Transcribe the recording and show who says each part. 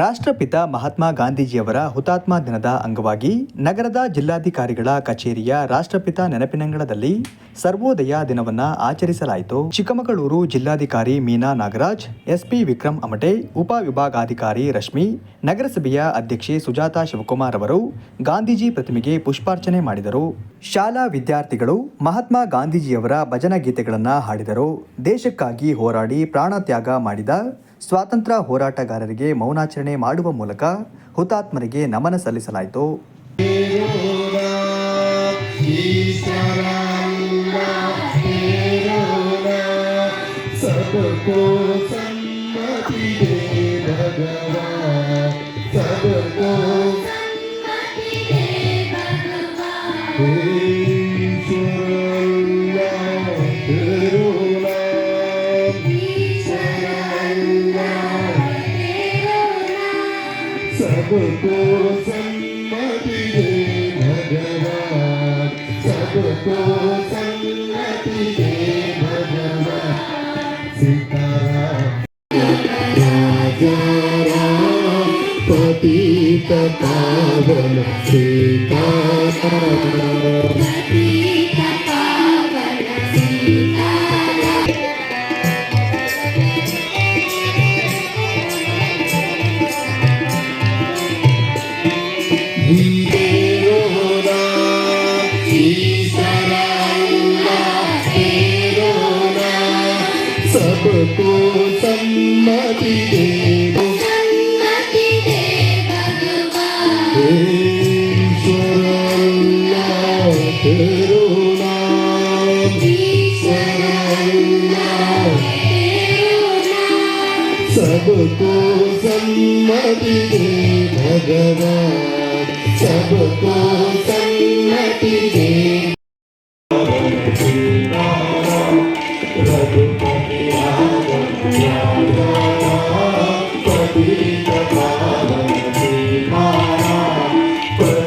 Speaker 1: ರಾಷ್ಟ್ರಪಿತ ಮಹಾತ್ಮ ಗಾಂಧೀಜಿಯವರ ಹುತಾತ್ಮ ದಿನದ ಅಂಗವಾಗಿ ನಗರದ ಜಿಲ್ಲಾಧಿಕಾರಿಗಳ ಕಚೇರಿಯ ರಾಷ್ಟ್ರಪಿತ ನೆನಪಿನಂಗಳದಲ್ಲಿ ಸರ್ವೋದಯ ದಿನವನ್ನು ಆಚರಿಸಲಾಯಿತು. ಚಿಕ್ಕಮಗಳೂರು ಜಿಲ್ಲಾಧಿಕಾರಿ ಮೀನಾ ನಾಗರಾಜ್, ಎಸ್ಪಿ ವಿಕ್ರಮ್ ಅಮಟೆ, ಉಪವಿಭಾಗಾಧಿಕಾರಿ ರಶ್ಮಿ, ನಗರಸಭೆಯ ಅಧ್ಯಕ್ಷೆ ಸುಜಾತಾ ಶಿವಕುಮಾರ್ ಅವರು ಗಾಂಧೀಜಿ ಪ್ರತಿಮೆಗೆ ಪುಷ್ಪಾರ್ಚನೆ ಮಾಡಿದರು. ಶಾಲಾ ವಿದ್ಯಾರ್ಥಿಗಳು ಮಹಾತ್ಮ ಗಾಂಧೀಜಿಯವರ ಭಜನಾ ಗೀತೆಗಳನ್ನು ಹಾಡಿದರು. ದೇಶಕ್ಕಾಗಿ ಹೋರಾಡಿ ಪ್ರಾಣತ್ಯಾಗ ಮಾಡಿದ ಸ್ವಾತಂತ್ರ್ಯ ಹೋರಾಟಗಾರರಿಗೆ ಮೌನಾಚರಣೆ ಮಾಡುವ ಮೂಲಕ ಹುತಾತ್ಮರಿಗೆ ನಮನ ಸಲ್ಲಿಸಲಾಯಿತು
Speaker 2: Thank you. सबको सबको सम्मति दे भगवान सबको सम्मति दे भगवान सीताराम राजा राम पतित पावन सीताराम सबको सम्मति दे ईश्वर अल्लाह तेरो नाम ईश्वर अल्लाह सबको सम्मति दे भगवान सबको सम्मति दे